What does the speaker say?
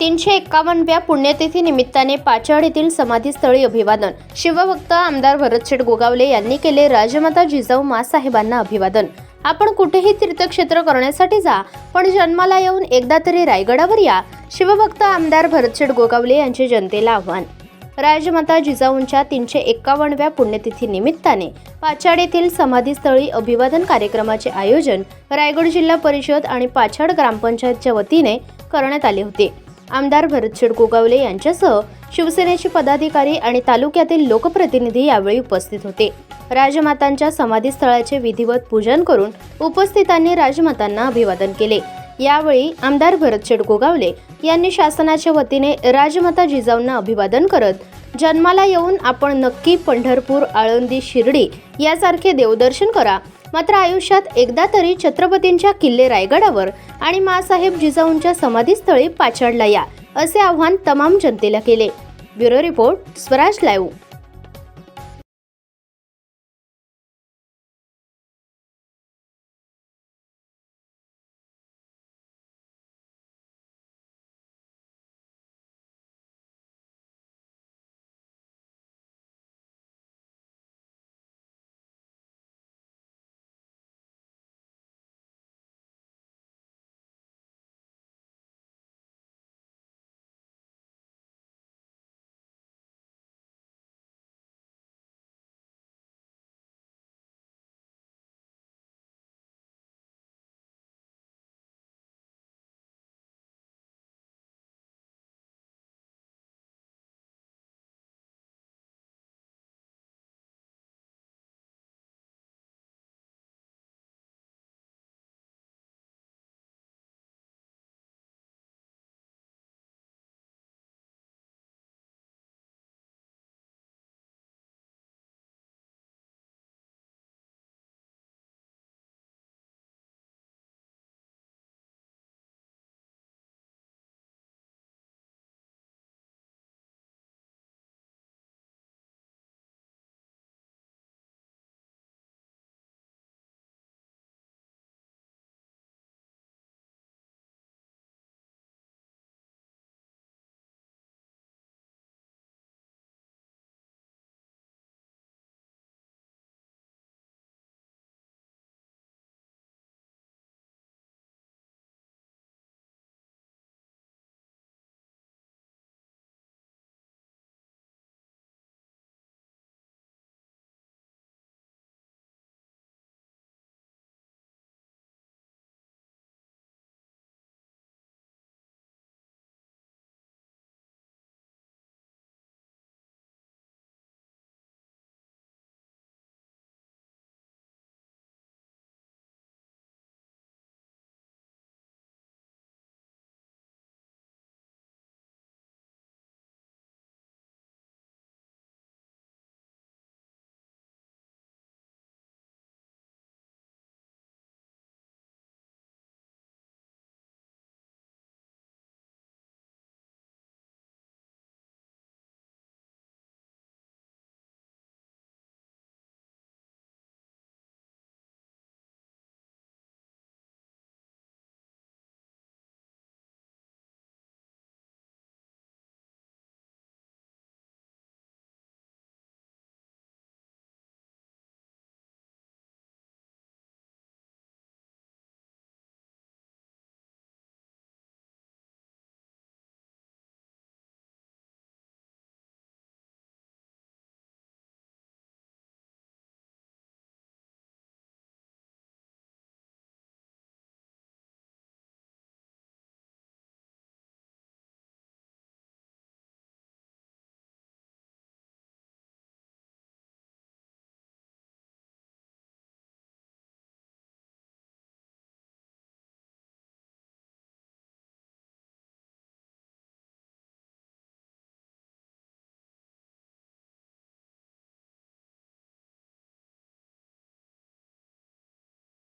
तीनशे एक्कावन्नव्या पुण्यतिथी निमित्ताने पाचाड येथील समाधीस्थळी अभिवादन. शिवभक्त आमदार भरतशेठ गोगावले यांनी केले राजमाता जिजाऊ मासाहेबांना अभिवादन. आपण कुठेही तीर्थक्षेत्र करण्यासाठी जा पण जन्माला येऊन एकदा तरी रायगडावर या शिवभक्त आमदार भरतशेठ गोगावले यांचे जनतेला आव्हान. राजमाता जिजाऊंच्या तीनशे एक्कावन्नव्या पुण्यतिथी निमित्ताने पाचाड येथील समाधीस्थळी अभिवादन कार्यक्रमाचे आयोजन रायगड जिल्हा परिषद आणि पाछाड ग्रामपंचायतच्या वतीने करण्यात आले होते. आमदार भरत गोगावले यांच्यासह शिवसेनेचे पदाधिकारी आणि तालुक्यातील लोकप्रतिनिधी यावेळी उपस्थित होते. राजमातांच्या समाधीस्थळाचे विधिवत पूजन करून उपस्थितांनी राजमातांना अभिवादन केले. यावेळी आमदार भरत गोगावले यांनी शासनाच्या वतीने राजमाता जिजाऊंना अभिवादन करत जन्माला येऊन आपण नक्की पंढरपूर आळंदी शिर्डी यासारखे देवदर्शन करा. मात्र आयुष्यात एकदा तरी छत्रपतींच्या किल्ले रायगडावर आणि मासाहेब जिजाऊंच्या समाधीस्थळी पाचाडला या असे आव्हान तमाम जनतेला केले. Bureau report Swaraj live.